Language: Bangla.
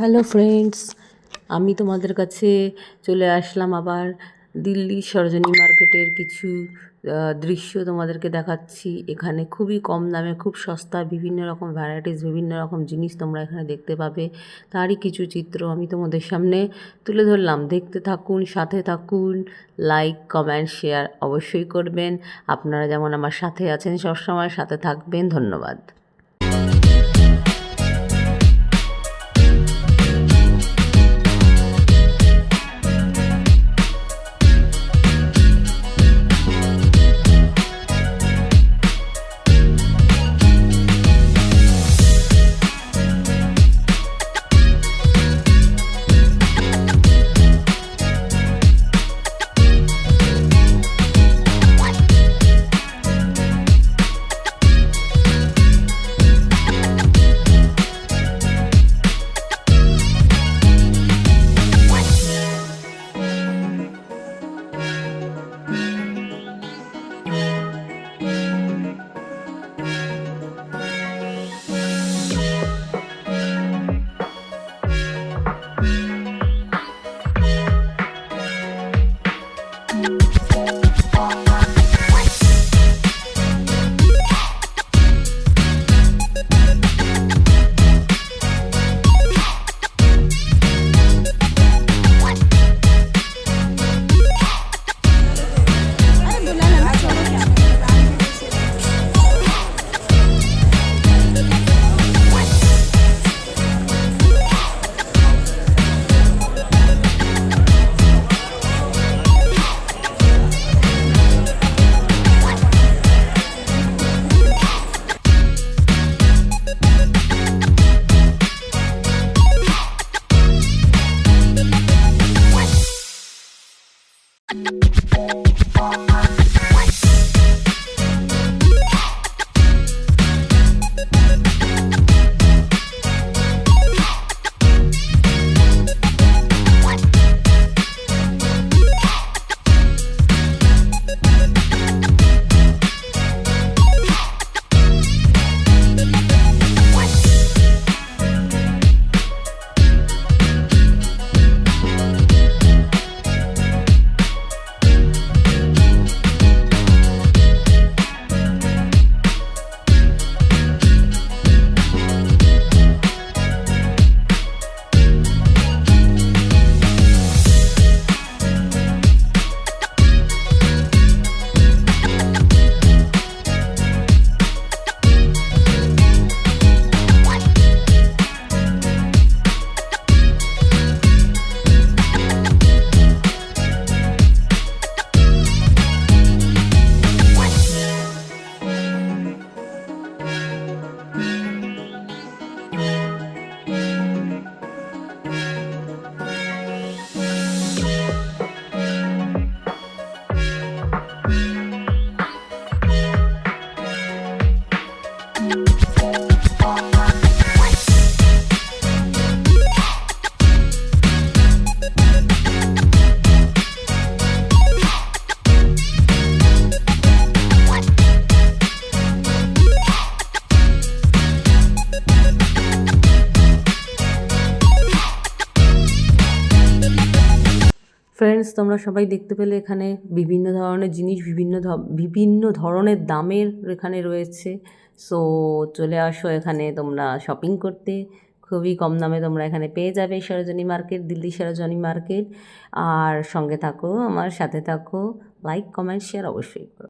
হ্যালো ফ্রেন্ডস আমি তোমাদের কাছে চলে আসলাম আবার দিল্লি সরোজিনী মার্কেটের কিছু দৃশ্য তোমাদেরকে দেখাচ্ছি। এখানে খুবই কম দামে, খুব সস্তা, বিভিন্ন রকম ভ্যারাইটিস বিভিন্ন রকম জিনিস তোমরা এখানে দেখতে পাবে। তারই কিছু চিত্র আমি তোমাদের সামনে তুলে ধরলাম। দেখতে থাকুন, সাথে থাকুন লাইক কমেন্ট শেয়ার অবশ্যই করবেন। আপনারা যেমন আমার সাথে আছেন, সবসময় সাথে থাকবেন। ধন্যবাদ। Oh, my. ফ্রেন্ডস তোমরা সবাই দেখতে পেলে এখানে বিভিন্ন ধরনের জিনিস, বিভিন্ন বিভিন্ন ধরনের দামের এখানে রয়েছে। সো চলে আসো এখানে তোমরা শপিং করতে। খুবই কম দামে তোমরা এখানে পেয়ে যাবে সরোজনী মার্কেট, দিল্লি সরোজনী মার্কেট। আর সঙ্গে থাকো, আমার সাথে থাকো। লাইক কমেন্ট শেয়ার অবশ্যই করো।